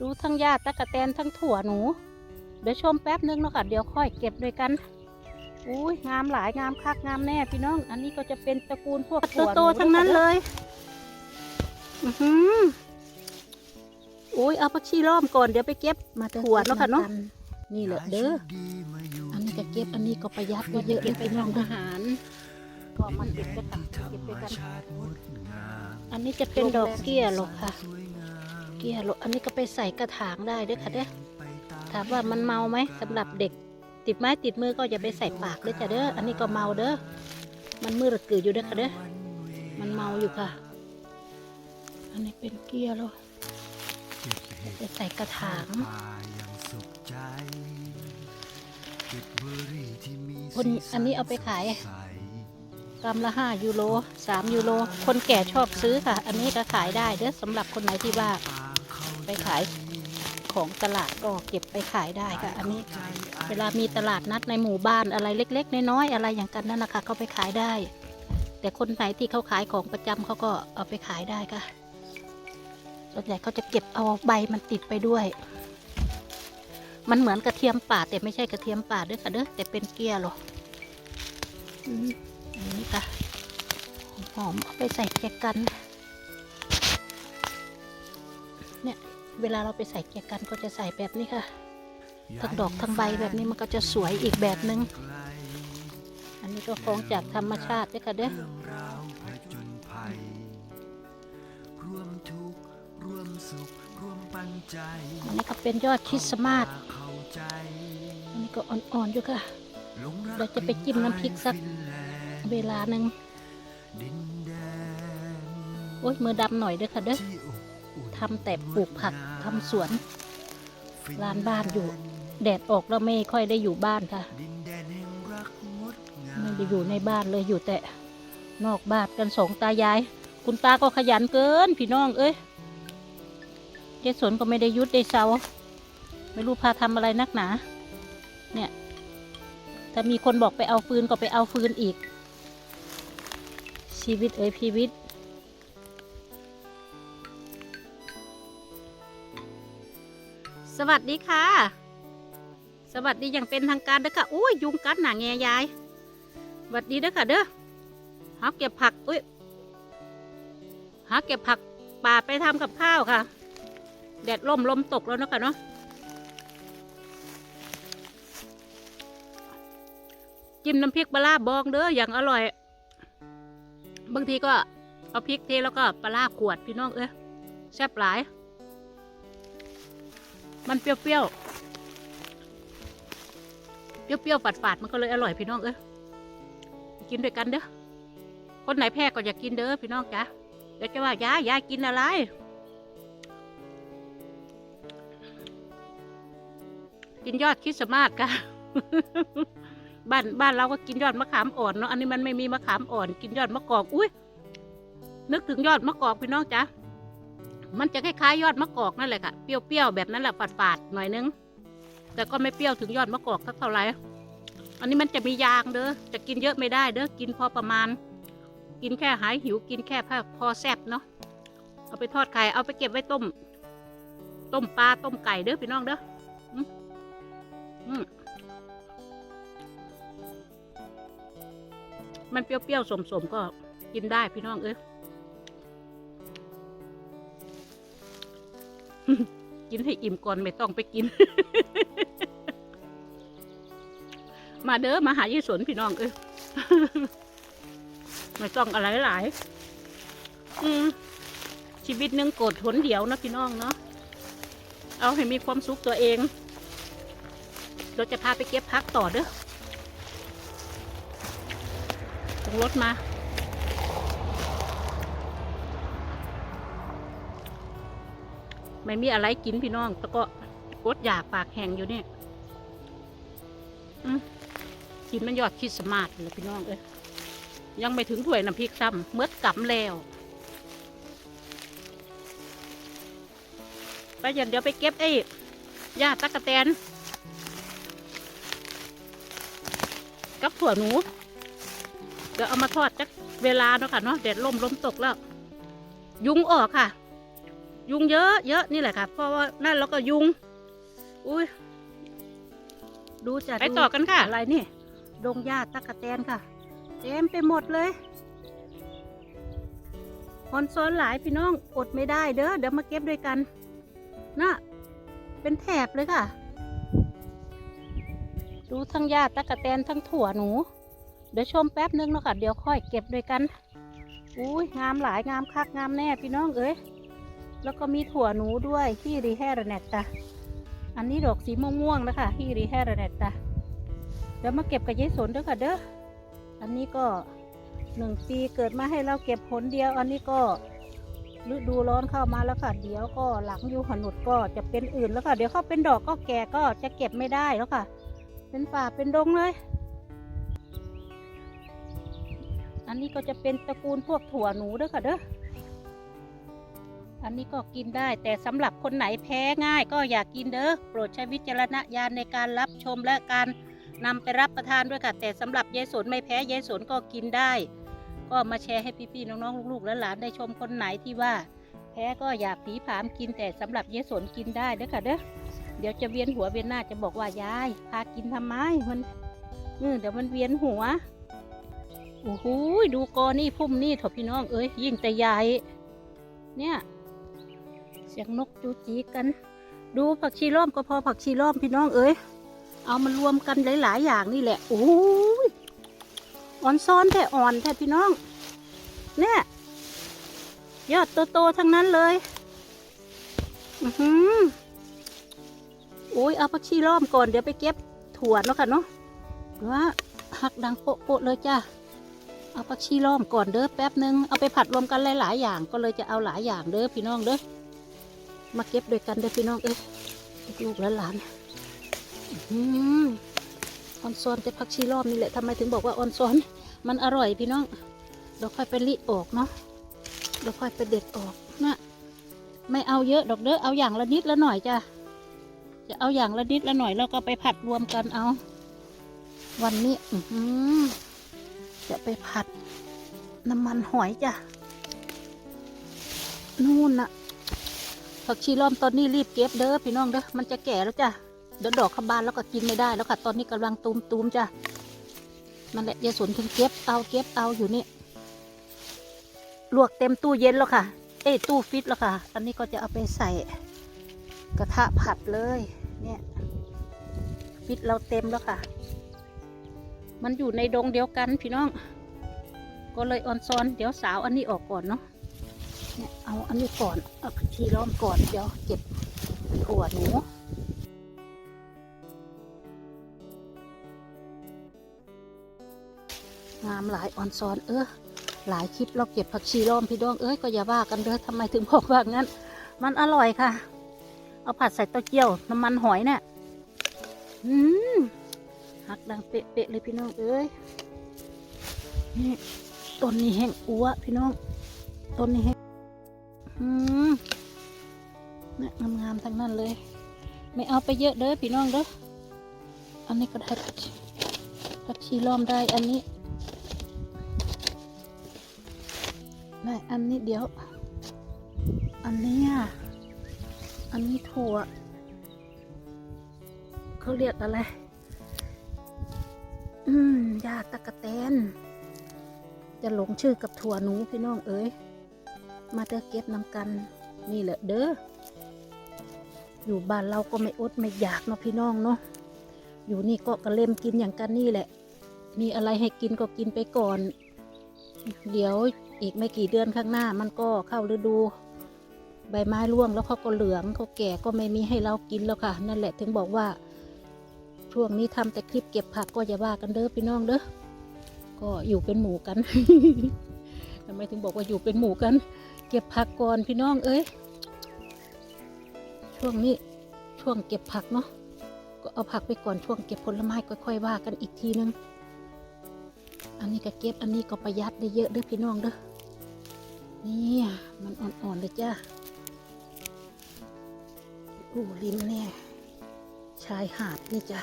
ดูทั้งหญ้าตะกะแตนทั้งถั่วหนู เดี๋ยวชมแป๊บนึงเนาะค่ะเดี๋ยวค่อยเก็บด้วยกันอุ้ยงามหลายงามคักงามแน่พี่น้อง อันนี้ก็จะเป็นตระกูลพวกโตๆทั้งนั้นเลยอือหืออุ้ยเอาผักชีล้อมก่อนเดี๋ยวไปเก็บมาถั่วเนาะค่ะเนาะนี่แหละเด้ออันนี้ก็เก็บอันนี้ก็ประหยัดไว้เยอะเลยพี่น้องอาหารก็มาเก็บด้วยกันเก็บด้วยกันอันนี้จะเป็นดอกเกี้ยหรอกค่ะ เกี้ยหรอกอันนี้ก็ไปใส่กระถางได้เด้วยค่ะเด้อถามว่ามันเมาไหมสำหรับเด็ก ติดไม้ติดมือก็อย่าไปใส่ปากเด้อจ้ะเด้ออันนี้ก็เมาเด้อมันมือระกืออยู่เด้อค่ะเด้อมันเมาอยู่ค่ะ อันนี้เป็นเกี้ยหรอกไปใส่กระถางคนอันนี้เอาไปขายกรัมละห้ายูโรสามยูโรคนแก่ชอบซื้อค่ะ อันนี้ก็ขายได้เด้อสำหรับคนไหนที่ว่า ไปขายของตลาดก็เก็บไปขายได้ค่ะ อันนี้เวลามีตลาดนัดในหมู่บ้านอะไรเล็ก ๆ น้อยๆอะไรอย่างกันนั่นนะคะเขาไปขายได้ แต่คนไหนที่เขาขายของประจำเขาก็เอาไปขายได้ค่ะ ส่วนใหญ่เขาจะเก็บเอาใบมันติดไปด้วย มันเหมือนกระเทียมป่าแต่ไม่ใช่กระเทียมป่าเด้อค่ะเด้อแต่เป็นเกลียหรออืมอันนี้ค่ะหอมๆเอาไปใส่แกงกัน เนี่ยเวลาเราไปใส่แกงกันก็จะใส่แบบนี้ค่ะ ทั้งดอกทั้งใบแบบนี้มันก็จะสวยอีกแบบนึง อันนี้ก็ของจากธรรมชาติเด้อค่ะเด้อร่วมทุกข์ร่วมสุขร่วมปันใจอันนี้ก็เป็นยอดคริสต์มาสเข้าใจอันนี้ก็อ่อนๆอยู่ค่ะหลงรักเราจะไปจิ้มน้ำพริกสักฟินแลนด์เวลาหนึ่งดินแดนโอ้ยมือดำหน่อยเด้อค่ะเด้อ ทำแต่ปลูกผักทำสวนฟิร้านบ้านอยู่ แดดออกแล้วไม่ค่อยได้อยู่บ้านค่ะไม่ได้อยู่ในบ้านเลยอยู่แต่นอกบ้านกันสองตายาย คุณตาก็ขยันเกินพี่น้องเอ้ยเจสนก็ไม่ได้ยุดได้เซาไม่รู้พาทำอะไรนักหนา เนี่ยถ้ามีคนบอกไปเอาฟืนก็ไปเอาฟืนอีก ชีวิตเอ้ยชีวิต สวัสดีค่ะ สวัสดีอย่างเป็นทางการเด้อค่ะอุ้ยยุงกัดหนาแงยายสวัสดีเด้อค่ะเด้อหาเก็บผักอุ้ยหาเก็บผักป่าไปทำกับข้าวค่ะ แดดล่มลมตกแล้วเนาะค่ะเนาะจิ้มน้ำพริกปลาบองเด้ออย่างอร่อย บางทีก็เอาพริกเทแล้วก็ปลาร้าขวดพี่น้องเอ้ยแซ่บหลาย มันเปรี้ยวๆ เปรี้ยวๆฝาดๆ มันก็เลยอร่อยพี่น้องเอ้ยกินด้วยกันเด้อ คนไหนแพ้ก็อยากกินเด้อพี่น้องจ้ะเดี๋ยวจะว่ายายยายกินอะไร กินยอดคริสต์มาสค่ะบ้านบ้านเราก็กินยอดมะขามอ่อนเนาะ อันนี้มันไม่มีมะขามอ่อน กินยอดมะกอก อุ้ยนึกถึงยอดมะกอกพี่น้องจ้ะ มันจะคล้ายๆยอดมะกอกนั่นแหละค่ะ เปรี้ยวๆแบบนั้นแหละฝาดๆหน่อยนึง แต่ก็ไม่เปรี้ยวถึงยอดมะกอกสักเท่าไหร่ อันนี้มันจะมียางเด้อ จะกินเยอะไม่ได้เด้อ กินพอประมาณ กินแค่หายหิว กินแค่พอพอแซ่บเนาะ เอาไปทอดไข่ เอาไปเก็บไว้ต้ม ต้มปลา ต้มไก่เด้อพี่น้องเด้ออืมอืมมันเปรี้ยวๆสมๆก็กินได้พี่น้องเอ้ย กินให้อิ่มก่อนไม่ต้องไปกิน มาเด้อมาหายี่สนพี่น้องเอ้ยไม่ต้องอะไรหลายอืมชีวิตหนึงโกรธทนเดียวนะพี่น้องเนาะเอาให้มีความสุขตัวเอง เราจะพาไปเก็บพักต่อเด้อตรงรถมา ไม่มีอะไรกินพี่น้องแต่ก็กดอยากปากแห้งอยู่เนี่ยกินมันยอดคิดสต์มาสเลยพี่น้องเอ้ยยังไม่ถึงถ้วยน้ำพริกซ้ำเมื่อกำแล้วไปเดี๋ยวเดี๋ยวไปเก็บไอ้หญ้าตะกะแตนกับถั่วหนู เดี๋ยวเอามาทอดจักเวลาเนาะค่ะเนาะแดดล่มลมตกแล้ว ยุงออกค่ะ ยุงเยอะเยอะนี่แหละค่ะเพราะว่านั่นแล้วก็ยุง อุ้ยดูจะไปต่อกันค่ะ อะไรนี่ดงหญ้าตะกะแตนค่ะเต็มไปหมดเลยคอนซ้อนหลายพี่น้องอดไม่ได้เด้อเดี๋ยวมาเก็บด้วยกันน่ะเป็นแถบเลยค่ะ ดูทั้งหญ้าตะกะแตนทั้งถั่วหนู เดี๋ยวชมแป๊บนึงเนาะค่ะ เดี๋ยวค่อยเก็บด้วยกันอุ้ยงามหลายงามคักงามแน่พี่น้องเอ้ย แล้วก็มีถั่วหนูด้วยฮีรีแฮร์เนตตาอันนี้ดอกสีม่วงๆนะคะฮีรีแฮร์เนตตาเดี๋ยวมาเก็บกับยายสนด้วยค่ะเด้อ อันนี้ก็หนึ่งปีเกิดมาให้เราเก็บผลเดียว อันนี้ก็ฤดูร้อนเข้ามาแล้วค่ะ เดี๋ยวก็หลังยูหนุดก็จะเป็นอื่นแล้วค่ะ เดี๋ยวเขาเป็นดอกก็แก่ก็จะเก็บไม่ได้แล้วค่ะ เป็นป่าเป็นดงเลย อันนี้ก็จะเป็นตระกูลพวกถั่วหนูด้วยค่ะเด้อ อันนี้ก็กินได้ แต่สำหรับคนไหนแพ้ง่ายก็อย่ากกินเด้อโปรดใช้วิจารณญาณในการรับชมและการนำไปรับประทานด้วยค่ะ แต่สำหรับยายสนไม่แพ้ยายสนก็กินได้ ก็มาแชร์ให้พี่ๆน้องๆลูกๆและหลานได้ชมคนไหนที่ว่า แพ้ก็อย่าผีผามกินแต่สำหรับยายสนกินได้เด้อค่ะเด้อเดี๋ยวจะเวียนหัวเวียนหน้าจะบอกว่ายายพากินทำไมมันเออเดี๋ยวมันเวียนหัวโอ้โหดูกอนี่พุ่มนี่เถอะพี่น้องเอ้ยยิ่งแต่ใหญ่เนี่ย สียงนกจูจีกัน ดูผักชีล้อมก็พอผักชีล้อมพี่น้องเอ้ยเอามารวมกันหลายๆอย่างนี่แหละโอ้ยอ่อนซ้อนแต่อ่อนแท้พี่น้อง เนี่ยยอดโตๆทั้งนั้นเลยอือหือโอ้ยเอาผักชีล้อมก่อนเดี๋ยวไปเก็บถั่วเนาะค่ะเนาะหรือว่าหักดังโปะๆเลยจ้าเอาผักชีล้อมก่อนเด้อแป๊บนึง เอาไปผัดรวมกันหลาย ๆ อย่างก็เลยจะเอาหลายอย่างเด้อพี่น้องเด้อ มาเก็บด้วยกันเด้อพี่น้องเอ้ยลูกและหลานออนซอนแต่ผักชีล้อมนี่แหละทำไมถึงบอกว่าออนซอน มันอร่อยพี่น้องเดี๋ยวค่อยไปรีดออกเนาะเดี๋ยวค่อยไปเด็ดออกนะไม่เอาเยอะดอกเด้อเอาอย่างละนิดละหน่อยจ้ะจะเอาอย่างละนิดละหน่อยแล้วก็ไปผัดรวมกันเอา วันนี้อืจะไปผัดน้ำมันหอยจ้ะนู่นน่ะ ผักชีล้อมตอนนี้รีบเก็บเด้อพี่น้องเด้อมันจะแก่แล้วจ้ะเดี๋ยวดอกขบานแล้วก็กินไม่ได้แล้วค่ะ ตอนนี้กำลังตูมตูมๆจ้ะมันแหละยายสนถึงเก็บเอาเก็บเอาอยู่นี่ลวกเต็มตู้เย็นแล้วค่ะ เอ้ตู้ฟิตแล้วค่ะ อันนี้ก็จะเอาไปใส่กระทะผัดเลย เนี่ยฟิตเราเต็มแล้วค่ะ มันอยู่ในดงเดียวกันพี่น้อง ก็เลยออนซอน เดี๋ยวสาวอันนี้ออกก่อนเนาะ เนี่ยเอาอันนี้ก่อนเอาผักชีล้อมก่อนเดี๋ยวเก็บถั่วหนูงามหลายออนซอนเออหลายคลิปเราเก็บผักชีล้อมพี่น้องเอ้ยก็อย่าว่ากันเด้อทำไมถึงบอกว่างั้น มันอร่อยค่ะ เอาผัดใส่เต้าเจี้ยวน้ำมันหอยเนี่ยอืมหักดังเป๊ะๆเลยพี่น้องเอ้ยนี่ต้นนี้แห้งอัวพี่น้องต้นนี้แห้ง อืมเนี่ยงามๆทั้งนั้นเลย ไม่เอาไปเยอะเด้อพี่น้องเด้อ อันนี้ก็ได้ผักชีผักชีล้อมได้อันนี้ได้อันนี้เดี๋ยว อันนี้อะ อันนี้ถั่วเขาเรียกอะไร อืมยาตะกะแตน จะหลงชื่อกับถั่วหนูพี่น้องเอ้ย มาเด้อเก็บนำกันนี่แหละเด้ออยู่บ้านเราก็ไม่อดไม่อยากเนาะพี่น้องเนาะอยู่นี่ก็กระเล่มกินอย่างกันนี่แหละ มีอะไรให้กินก็กินไปก่อน เดี๋ยวอีกไม่กี่เดือนข้างหน้า มันก็เข้าฤดู ใบไม้ร่วงแล้วเขาก็เหลืองเขาแก่ก็ไม่มีให้เรากินแล้วค่ะ นั่นแหละถึงบอกว่าช่วงนี้ทำแต่คลิปเก็บผักก็อย่าว่ากันเด้อพี่น้องเด้อก็อยู่เป็นหมู่กันทำไมถึงบอกว่าอยู่เป็นหมู่กัน เก็บผักก่อนพี่น้องเอ้ย ช่วงนี้ช่วงเก็บผักเนาะ ก็เอาผักไปก่อนช่วงเก็บผลไม้ค่อยๆว่ากันอีกทีนึง อันนี้ก็เก็บอันนี้ก็ประหยัดได้เยอะเด้อพี่น้องเด้อ นี่มันอ่อนๆเลยจ้าอู้ลิ้นเนี่ยชายหาดนี่จ้ะ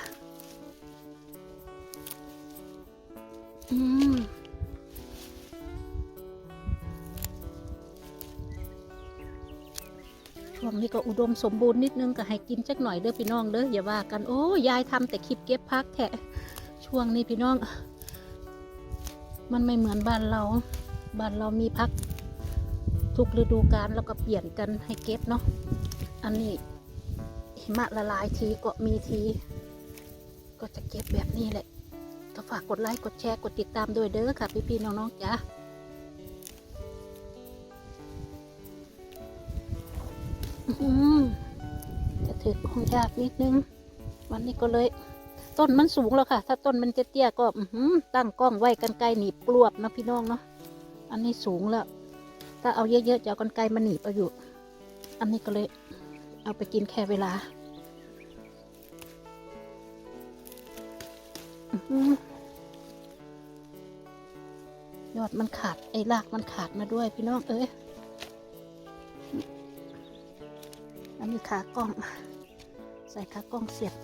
อืม วงนี้ก็อุดมสมบูรณ์นิดนึงก็ให้กินจักหน่อยเด้อพี่น้องเด้ออย่าว่ากันโอ้ยายทำแต่คลิปเก็บพักแทะช่วงนี้พี่น้อง มันไม่เหมือนบ้านเรา บ้านเรามีพัก ทุกฤดูกาลแล้วก็เปลี่ยนกันให้เก็บเนาะอันนี้หิมะละลายทีก็มีที ก็จะเก็บแบบนี้แหละก็ฝากกดไลค์กดแชร์กดติดตามด้วยเด้อค่ะพี่ๆน้องๆจ้า จะถือกล้องยากนิดนึง วันนี้ก็เลย ต้นมันสูงแล้วค่ะ ถ้าต้นมันจะเตี้ยก็ตั้งกล้องไว้กันไกลหนีบกลวบนะพี่น้องเนาะอันนี้สูงแล้วถ้าเอาเยอะๆจะเอากันไกลมาหนีบเอาอยู่ อันนี้ก็เลย เอาไปกินแค่เวลาอยอดมันขาดไอ้รากมันขาดมาด้วยพี่น้องเอ้ย อันนี้ขากล้อง ใส่ขากล้องเสียบ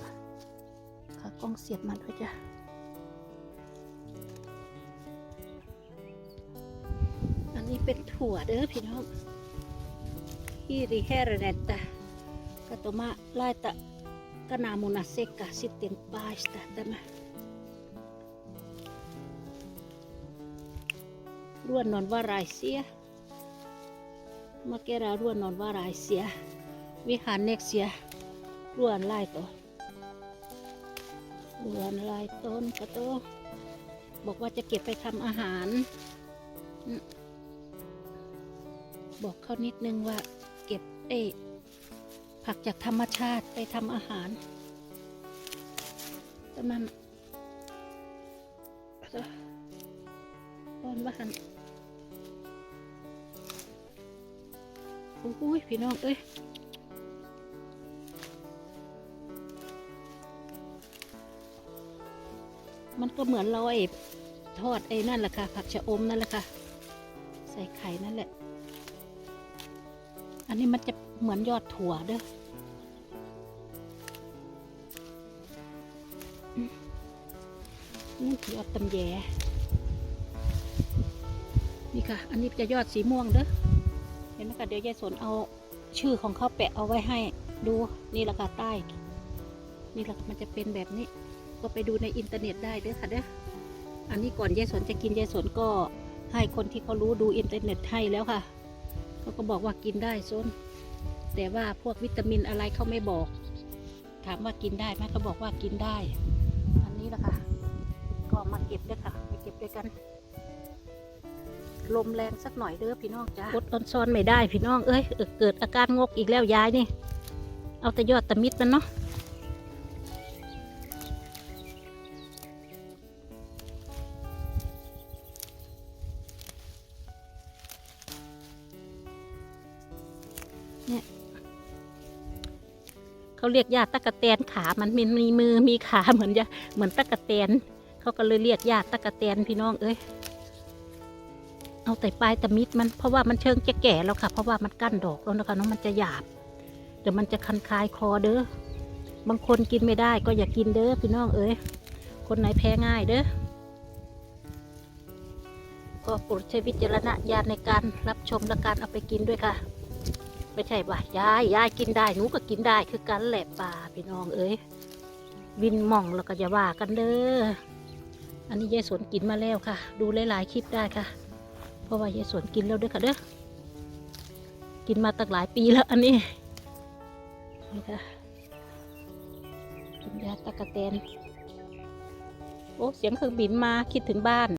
ขากล้องเสียบมาด้วยจ้ะอันนี้เป็นถั่วเด้อพี่น้องฮิริเฮเรเนตตากาโตมาลายตะกนามุนาเซกาซิเตนปาสตาตมาร่วนนอนว่ารายเสียมาเกราร่วนนอนว่ารายเสีย วิหารเน็กเสียร่วนลายตัวร่วนลายต้นกระโตบอกว่าจะเก็บไปทำอาหาร บอกเขานิดนึงว่าเก็บเอผักจากธรรมชาติไปทำอาหารแต่มันตอนว่าหันโอ้ยพี่น้องเอ้ย มันก็เหมือนเราไอ้ทอดไอ้นั่นแหละค่ะ ผักชะอมนั่นแหละค่ะ ใส่ไข่นั่นแหละ อันนี้มันจะเหมือนยอดถั่วเด้ออืมนี่ยอดตำแยนี่ค่ะ อันนี้จะยอดสีม่วงเด้อ เห็นไหมคะเดี๋ยวยายสนเอาชื่อของเขาแปะเอาไว้ให้ดู นี่ราคาใต้ นี่แหละมันจะเป็นแบบนี้ ก็ไปดูในอินเทอร์เน็ตได้เด้อค่ะเด้ออันนี้ก่อนยายสนจะกินยายสนก็ให้คนที่เขารู้ดูอินเทอร์เน็ตให้แล้วค่ะเขาก็บอกว่ากินได้ซนแต่ว่าพวกวิตามินอะไรเขาไม่บอก ถามว่ากินได้ไหมเขาบอกว่ากินได้ อันนี้แหละค่ะ ก็มาเก็บด้วยค่ะไปเก็บด้วยกัน ลมแรงสักหน่อยเด้อพี่น้องจ้ากดออนซอนไม่ได้พี่น้องเอ้ยเออเกิดอาการงกอีกแล้วยายนี่ เอาแต่ยอดตะมิดมันเนาะ เขาเรียกญาติตะกะแตนขา มันมีมีมือมีขาเหมือนจะเหมือนตะกะแตนเขาก็เลยเรียกญาติตะกะแตนพี่น้องเอ้ยเอาแต่ปลายตะมิดมันเพราะว่ามันเชิงจะแก่แล้วค่ะ เพราะว่ามันกั้นดอกแล้วนะคะน้องมันจะหยาบเดี๋ยวมันจะคันคายคอเด้อบางคนกินไม่ได้ก็อย่ากินเด้อพี่น้องเอ้ยคนไหนแพ้ง่ายเด้อก็โปรดใช้วิจารณญาณในการรับชมและการเอาไปกินด้วยค่ะ ไม่ใช่ว่ายายยายกินได้หนูก็กินได้คือกันแหละป่าพี่น้องเอ้ยวินมองแล้วก็อย่าว่ากันเด้ออันนี้ยายสวนกินมาแล้วค่ะ ดูหลายๆคลิปได้ค่ะ เพราะว่ายายสวนกินแล้วเด้อค่ะเด้อกินมาตั้งหลายปีแล้วอันนี้นี่ค่ะกินยาตะกะแตนโอ้เสียงเครื่องบินมาคิดถึงบ้าน